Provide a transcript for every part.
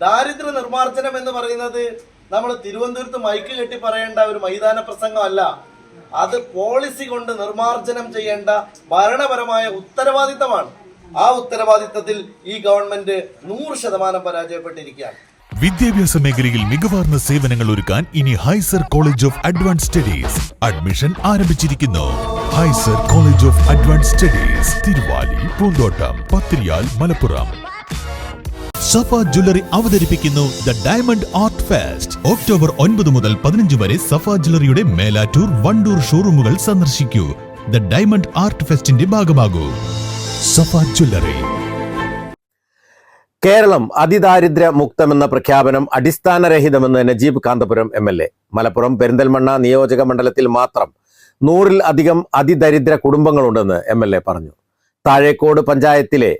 ദാരിദ്ര്യ നിർമ്മാർജനം എന്ന് പറയുന്നത് നമ്മൾ തിരുവനന്തപുരത്ത് മൈക്ക് കെട്ടി പറയേണ്ട ഒരു മൈതാന പ്രസംഗമല്ല. അത് പോളിസി കൊണ്ട് നിർമ്മാർജനം ചെയ്യേണ്ട ഭരണപരമായ ഉത്തരവാദിത്തമാണ്. ആ ഉത്തരവാദിത്തത്തിൽ ഈ ഗവൺമെന്റ് നൂറ് ശതമാനം പരാജയപ്പെട്ടിരിക്കുകയാണ്. വിദ്യാഭ്യാസ മേഖലയിൽ മികവാർന്ന സേവനങ്ങൾ ഒരുക്കാൻ ഇനി Hyser college of advance studies admission ആരംഭിച്ചിരിക്കുന്നു. Hyser college of advance studies Thiruvali Poonthottam Pathiriyal Malappuram. Safa jewellery അവതരിപ്പിക്കുന്നു the diamond art fest. October ഒൻപത് മുതൽ പതിനഞ്ച് വരെ സഫ ജ്വല്ലറിയുടെ മേലാറ്റൂർ വണ്ടൂർ ഷോറൂമുകൾ സന്ദർശിക്കൂ. ദ ഡയമണ്ട് ആർട്ട് ഫെസ്റ്റിന്റെ ഭാഗമാകൂ. സഫ ജ്വല്ലറി. കേരളം അതിദാരിദ്ര്യ മുക്തമെന്ന പ്രഖ്യാപനം അടിസ്ഥാനരഹിതമെന്ന് Najeeb Kanthapuram M L A. Malappuram Perinthalmanna നിയോജക മണ്ഡലത്തിൽ മാത്രം നൂറിൽ അധികം അതിദരിദ്ര കുടുംബങ്ങളുണ്ടെന്ന് എം എൽ എ പറഞ്ഞു. താഴേക്കോട് പഞ്ചായത്തിലെ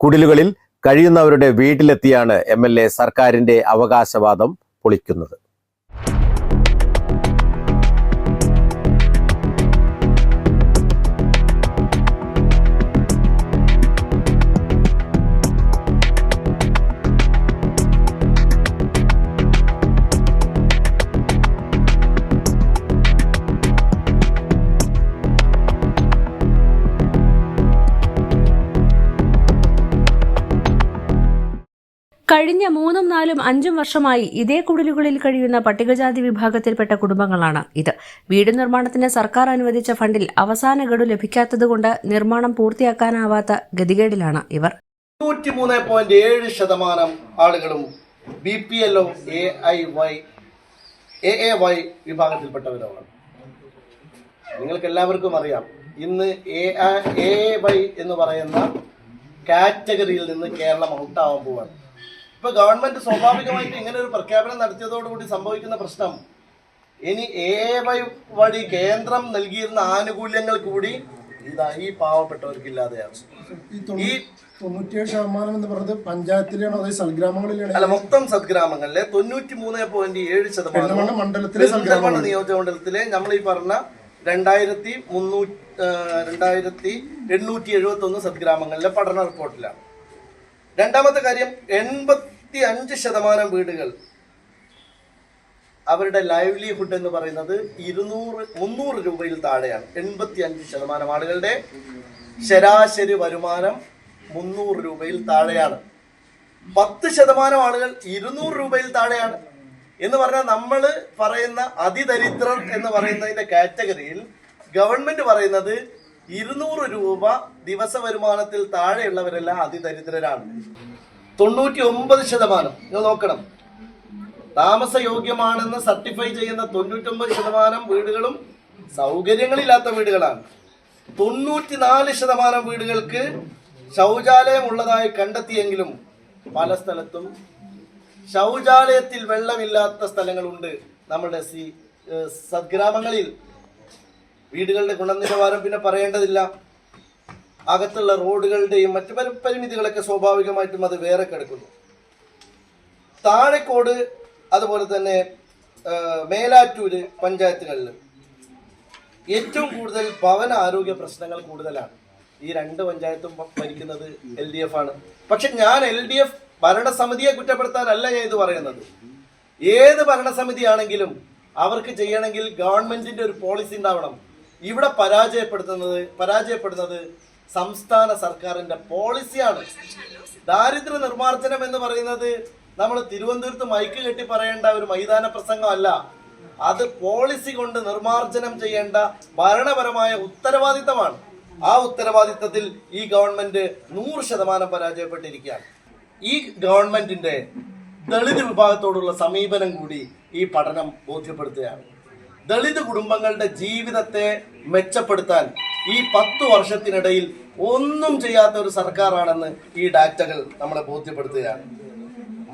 കുടിലുകളിൽ കഴിയുന്നവരുടെ വീട്ടിലെത്തിയാണ് എം സർക്കാരിന്റെ അവകാശവാദം പൊളിക്കുന്നത് കഴിഞ്ഞ മൂന്നും നാലും അഞ്ചും വർഷമായി ഇതേ കുടിലുകളിൽ കഴിയുന്ന പട്ടികജാതി വിഭാഗത്തിൽപ്പെട്ട കുടുംബങ്ങളാണ് ഇത്. വീട് നിർമ്മാണത്തിന് സർക്കാർ അനുവദിച്ച ഫണ്ടിൽ അവസാന ഗഡു ലഭിക്കാത്തതുകൊണ്ട് നിർമ്മാണം പൂർത്തിയാക്കാനാവാത്ത ഗതികേടിലാണ് ഇവർ. തൊണ്ണൂറ്റി മൂന്ന് പോയിന്റ് ഏഴ് ശതമാനം ആളുകളും B P L O A I Y A A Y വിഭാഗത്തിൽപ്പെട്ടവരാണ് നിങ്ങൾക്ക് എല്ലാവർക്കും അറിയാം ഇന്ന് എ എ വൈ എന്ന് പറയുന്ന കാറ്റഗറിയിൽ നിന്ന് കേരളം ഔട്ടാവാൻ പോവാണ്. ഇപ്പൊ ഗവൺമെന്റ് സ്വാഭാവികമായിട്ട് ഇങ്ങനെ ഒരു പ്രഖ്യാപനം നടത്തിയതോടുകൂടി സംഭവിക്കുന്ന പ്രശ്നം. ഇനി എ വൈ വഴി കേന്ദ്രം നൽകിയിരുന്ന ആനുകൂല്യങ്ങൾ കൂടി ഇതാ ഈ പാവപ്പെട്ടവർക്ക് ഇല്ലാതെയാണ് ഈ തൊണ്ണൂറ്റിയേഴ് ശതമാനം എന്ന് പറഞ്ഞത് പഞ്ചായത്തിലാണോ അതായത് സൽഗ്രാമങ്ങളിലാണ് അല്ല മൊത്തം സദ്ഗ്രാമങ്ങളിലെ തൊണ്ണൂറ്റി മൂന്ന് പോയിന്റ് ഏഴ് ശതമാനം മണ്ഡലത്തിലെ പെരിന്തൽമണ്ണ നിയോജക മണ്ഡലത്തിലെ നമ്മൾ ഈ പറഞ്ഞ രണ്ടായിരത്തി മുന്നൂറ്റി രണ്ടായിരത്തി എണ്ണൂറ്റി എഴുപത്തി ഒന്ന് സദ്ഗ്രാമങ്ങളിലെ പഠന റിപ്പോർട്ടിലാണ്. രണ്ടാമത്തെ കാര്യം എൺപത്തി അഞ്ച് ശതമാനം വീടുകൾ അവരുടെ ലൈവ്ലിഹുഡ് എന്ന് പറയുന്നത് ഇരുന്നൂറ് മുന്നൂറ് രൂപയിൽ താഴെയാണ്. എൺപത്തി അഞ്ച് ശതമാനം ആളുകളുടെ ശരാശരി വരുമാനം മുന്നൂറ് രൂപയിൽ താഴെയാണ്. പത്ത് ശതമാനം ആളുകൾ ഇരുന്നൂറ് രൂപയിൽ താഴെയാണ്. എന്ന് പറഞ്ഞാൽ നമ്മൾ പറയുന്ന അതിദരിദ്രർ എന്ന് പറയുന്നതിന്റെ കാറ്റഗറിയിൽ ഗവൺമെന്റ് പറയുന്നത് ഇരുന്നൂറ് രൂപ ദിവസ വരുമാനത്തിൽ താഴെയുള്ളവരെല്ലാം അതിദരിദ്രരാണ്. തൊണ്ണൂറ്റി ഒമ്പത് ശതമാനം നിങ്ങൾ നോക്കണം. താമസയോഗ്യമാണെന്ന് സർട്ടിഫൈ ചെയ്യുന്ന തൊണ്ണൂറ്റൊമ്പത് ശതമാനം വീടുകളും സൗകര്യങ്ങളില്ലാത്ത വീടുകളാണ്. തൊണ്ണൂറ്റിനാല് ശതമാനം വീടുകൾക്ക് ശൗചാലയം ഉള്ളതായി കണ്ടെത്തിയെങ്കിലും പല സ്ഥലത്തും ശൗചാലയത്തിൽ വെള്ളമില്ലാത്ത സ്ഥലങ്ങളുണ്ട്. നമ്മുടെ സി സദ്ഗ്രാമങ്ങളിൽ. വീടുകളുടെ ഗുണനിലവാരം പിന്നെ പറയേണ്ടതില്ല. അകത്തുള്ള റോഡുകളുടെയും മറ്റു പല പരിമിതികളൊക്കെ സ്വാഭാവികമായിട്ടും അത് വേറെ കിടക്കുന്നു. താഴെക്കോട് അതുപോലെ തന്നെ മേലാറ്റൂര് പഞ്ചായത്തുകളിൽ ഏറ്റവും കൂടുതൽ ഭവന ആരോഗ്യ പ്രശ്നങ്ങൾ കൂടുതലാണ്. ഈ രണ്ട് പഞ്ചായത്തും ഭരിക്കുന്നത് എൽ ഡി എഫ് ആണ്. പക്ഷെ ഞാൻ എൽ ഡി എഫ് ഭരണസമിതിയെ കുറ്റപ്പെടുത്താനല്ല ഞാൻ ഇത് പറയുന്നത്. ഏത് ഭരണസമിതിയാണെങ്കിലും അവർക്ക് ചെയ്യണമെങ്കിൽ ഗവൺമെന്റിന്റെ ഒരു പോളിസി ഉണ്ടാവണം. ഇവിടെ പരാജയപ്പെടുത്തുന്നത് പരാജയപ്പെടുന്നത് സംസ്ഥാന സർക്കാരിന്റെ പോളിസിയാണ്. ദാരിദ്ര്യ നിർമ്മാർജനം എന്ന് പറയുന്നത് നമ്മൾ തിരുവനന്തപുരത്ത് മൈക്ക് കെട്ടി പറയേണ്ട ഒരു മൈതാന പ്രസംഗമല്ല. അത് പോളിസി കൊണ്ട് നിർമ്മാർജനം ചെയ്യേണ്ട ഭരണപരമായ ഉത്തരവാദിത്തമാണ്. ആ ഉത്തരവാദിത്തത്തിൽ ഈ ഗവൺമെന്റ് നൂറ് ശതമാനം പരാജയപ്പെട്ടിരിക്കുകയാണ്. ഈ ഗവൺമെന്റിന്റെ ദളിത് വിഭാഗത്തോടുള്ള സമീപനം കൂടി ഈ പഠനം ബോധ്യപ്പെടുത്തുകയാണ്. ദളിത് കുടുംബങ്ങളുടെ ജീവിതത്തെ മെച്ചപ്പെടുത്താൻ ഈ പത്തു വർഷത്തിനിടയിൽ ഒന്നും ചെയ്യാത്ത ഒരു സർക്കാരാണെന്ന് ഈ ഡാറ്റകൾ നമ്മളെ ബോധ്യപ്പെടുത്തുകയാണ്.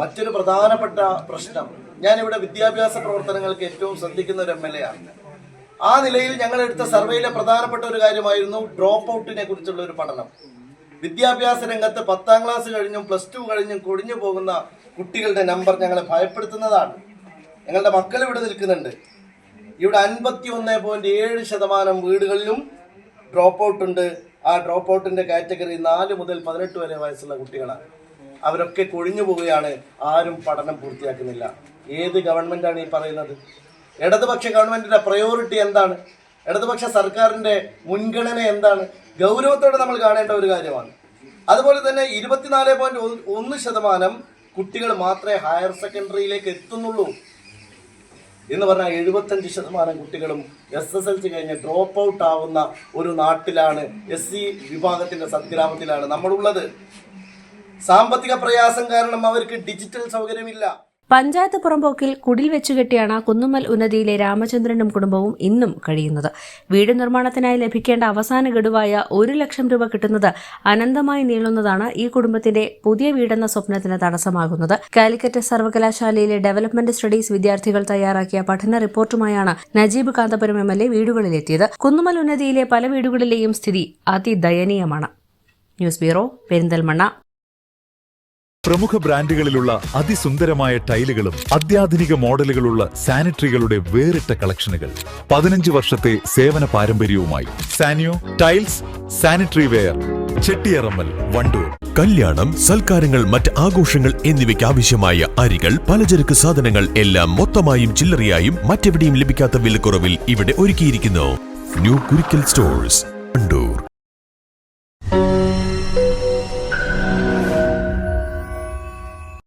മറ്റൊരു പ്രധാനപ്പെട്ട പ്രശ്നം ഞാനിവിടെ വിദ്യാഭ്യാസ പ്രവർത്തനങ്ങൾക്ക് ഏറ്റവും ശ്രദ്ധിക്കുന്ന ഒരു എം എൽ എ ആണ്. ആ നിലയിൽ ഞങ്ങൾ എടുത്ത സർവേയിലെ പ്രധാനപ്പെട്ട ഒരു കാര്യമായിരുന്നു ഡ്രോപ്പ് ഔട്ടിനെ കുറിച്ചുള്ള ഒരു പഠനം. വിദ്യാഭ്യാസ രംഗത്ത് പത്താം ക്ലാസ് കഴിഞ്ഞും പ്ലസ് ടു കഴിഞ്ഞും കൊടിഞ്ഞു പോകുന്ന കുട്ടികളുടെ നമ്പർ ഞങ്ങളെ ഭയപ്പെടുത്തുന്നതാണ്. ഞങ്ങളുടെ മക്കൾ ഇവിടെ നിൽക്കുന്നുണ്ട്. ഇവിടെ അൻപത്തി ഒന്ന് പോയിന്റ് ഏഴ് ശതമാനം വീടുകളിലും ഡ്രോപ്പ് ഔട്ട് ഉണ്ട്. ആ ഡ്രോപ്പ് ഔട്ടിന്റെ കാറ്റഗറി നാല് മുതൽ പതിനെട്ട് വരെ വയസ്സുള്ള കുട്ടികളാണ്. അവരൊക്കെ കൊഴിഞ്ഞു പോവുകയാണ്. ആരും പഠനം പൂർത്തിയാക്കുന്നില്ല. ഏത് ഗവൺമെന്റാണ് ഈ പറയുന്നത്? ഇടതുപക്ഷ ഗവൺമെന്റിന്റെ പ്രയോറിറ്റി എന്താണ്? ഇടതുപക്ഷ സർക്കാരിന്റെ മുൻഗണന എന്താണ്? ഗൗരവത്തോടെ നമ്മൾ കാണേണ്ട ഒരു കാര്യമാണ്. അതുപോലെ തന്നെ ഇരുപത്തിനാല് പോയിന്റ് ഒന്ന് ശതമാനം കുട്ടികൾ മാത്രമേ ഹയർ സെക്കൻഡറിയിലേക്ക് എത്തുന്നുള്ളൂ. എന്ന് പറഞ്ഞാൽ എഴുപത്തഞ്ച് ശതമാനം കുട്ടികളും എസ് എസ് എൽ സി കഴിഞ്ഞ് ഡ്രോപ്പ് ഔട്ട് ആവുന്ന ഒരു നാട്ടിലാണ് എസ് സി വിഭാഗത്തിന്റെ സദ്ഗ്രാമത്തിലാണ് നമ്മളുള്ളത്. സാമ്പത്തിക പ്രയാസം കാരണം അവർക്ക് ഡിജിറ്റൽ സൗകര്യമില്ല. പഞ്ചായത്ത് പുറമ്പോക്കിൽ കുടിൽ വെച്ചുകെട്ടിയാണ് കുന്നുമ്മൽ ഉന്നതിയിലെ രാമചന്ദ്രനും കുടുംബവും ഇന്നും കഴിയുന്നത്. വീട് നിർമ്മാണത്തിനായി ലഭിക്കേണ്ട അവസാന ഗഡുവായ ഒരു ലക്ഷം രൂപ കിട്ടുന്നത് അനന്തമായി നീളുന്നതാണ് ഈ കുടുംബത്തിന്റെ പുതിയ വീടെന്ന സ്വപ്നത്തിന് തടസ്സമാകുന്നത്. കാലിക്കറ്റ് സർവകലാശാലയിലെ ഡെവലപ്മെന്റ് സ്റ്റഡീസ് വിദ്യാർത്ഥികൾ തയ്യാറാക്കിയ പഠന റിപ്പോർട്ടുമായാണ് Najeeb Kanthapuram M L A വീടുകളിലെത്തിയത്. Kunnummal ഉന്നതിയിലെ പല വീടുകളിലെയും സ്ഥിതി അതിദയനീയമാണ്. News bureau Perinthalmanna. പ്രമുഖ ബ്രാൻഡുകളിലുള്ള അതിസുന്ദരമായ ടൈലുകളും അത്യാധുനിക മോഡലുകളുള്ള സാനിറ്ററികളുടെ വേറിട്ട കളക്ഷനുകൾ. പതിനഞ്ച് വർഷത്തെ സേവന പാരമ്പര്യവുമായി Saniyo tiles sanitary ware Chettiyarammal Wandoor. കല്യാണം സൽക്കാരങ്ങൾ മറ്റ് ആഘോഷങ്ങൾ എന്നിവയ്ക്ക് ആവശ്യമായ അരികൾ പലചരക്ക് സാധനങ്ങൾ എല്ലാം മൊത്തമായും ചില്ലറയായും മറ്റെവിടെയും ലഭിക്കാത്ത വിലക്കുറവിൽ ഇവിടെ ഒരുക്കിയിരിക്കുന്നു. New Kurikkal stores